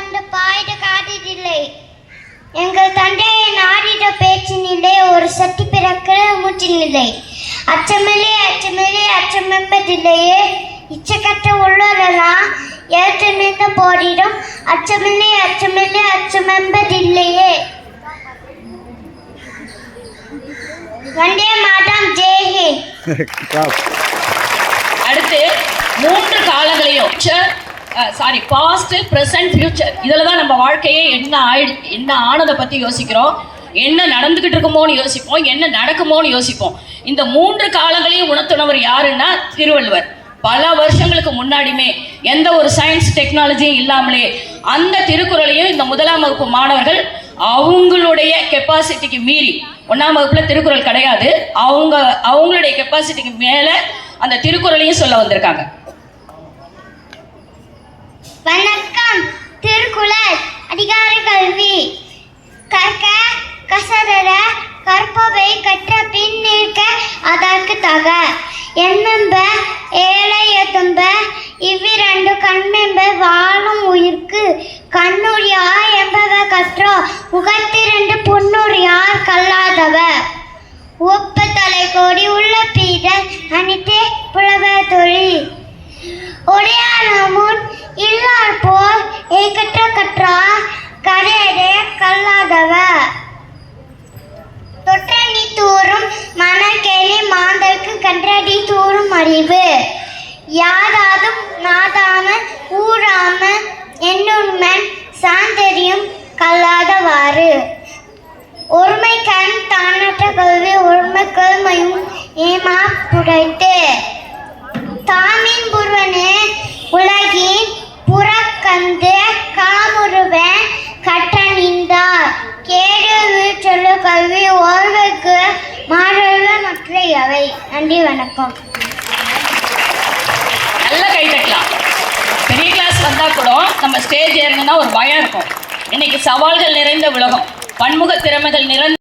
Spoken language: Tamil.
இன்பத்தின் பாய்ந்து பாயிட காட்டிடில்லை எங்கள் தந்தையை நாடிட பேச்சினிலே ஒரு சக்தி பிறக்க மூச்சினில்லை அச்சமில்லை அச்சமில்லை அச்சமென்பதில்லையே இச்சக்கட்ட உள்ளதெல்லாம் ஏற்று நின்று போரிடும். அச்சமில்லை அச்சமில்லை அச்சமென்பதில்லையே வந்தே மாதம் ஜெய்ஹிந்த் அடுத்து மூன்று காலங்களையும் சாரி பாஸ்ட் ப்ரெசன்ட் ஃபியூச்சர் இதில் தான் நம்ம வாழ்க்கையே என்ன ஆயிடு என்ன ஆனதை பற்றி யோசிக்கிறோம். என்ன நடந்துக்கிட்டு இருக்குமோன்னு யோசிப்போம் என்ன நடக்குமோன்னு யோசிப்போம். இந்த மூன்று காலங்களையும் உணர்த்துனவர் யாருன்னா திருவள்ளுவர். பல வருஷங்களுக்கு முன்னாடியுமே எந்த ஒரு சயின்ஸ் டெக்னாலஜியும் இல்லாமலே அந்த திருக்குறளையும் இந்த முதலாம் வகுப்பு மாணவர்கள் அவங்களுடைய கெப்பாசிட்டிக்கு மீறி ஒன்றாம் வகுப்பில் திருக்குறள் கிடையாது. அவங்க அவங்களுடைய கெப்பாசிட்டிக்கு மேலே அந்த திருக்குறளையும் சொல்ல வந்திருக்காங்க. வணக்கம். திருக்குறள் அதிகார கல்வி. கற்க கசதர கற்பவை கற்ற பின் நிற்க அதற்கு தக. எண்ணெம்ப ஏழை எதும்ப இவ்விரண்டு கண்மெம்ப வாழும் உயிர்க்கு கண்ணுரியார் என்பவ கற்றோ முகத்திரண்டு பொன்னுரியார் கல்லாதவ. ஒப்ப தலை கோடி உள்ள பீதர் அனித்தே புலவ தொழில். ஒடையான இல்லார் போல் ஏகற்ற கற்றார் கரையடே தொற்றணி தூறும் மனக்கேலி மாந்தர்க்கு கன்றடி தூறும் அறிவு. யாதாதும் நாதாம ஊராம என்னுண்மன் சாந்தரியும் கல்லாதவாறு. ஒருமை கண் தானற்ற கல்வி ஒருமை கல்மையும் ஏமா புடைத்து அவை. நன்றி வணக்கம். நல்ல கை தட்டலாம். பெரிய கிளாஸ் வந்தால் கூட நம்ம ஸ்டேஜ் ஏறணும்னா ஒரு பயம் இருக்கும். இன்னைக்கு சவால்கள் நிறைந்த உலகம். பன்முக திறமைகள் நிறைந்த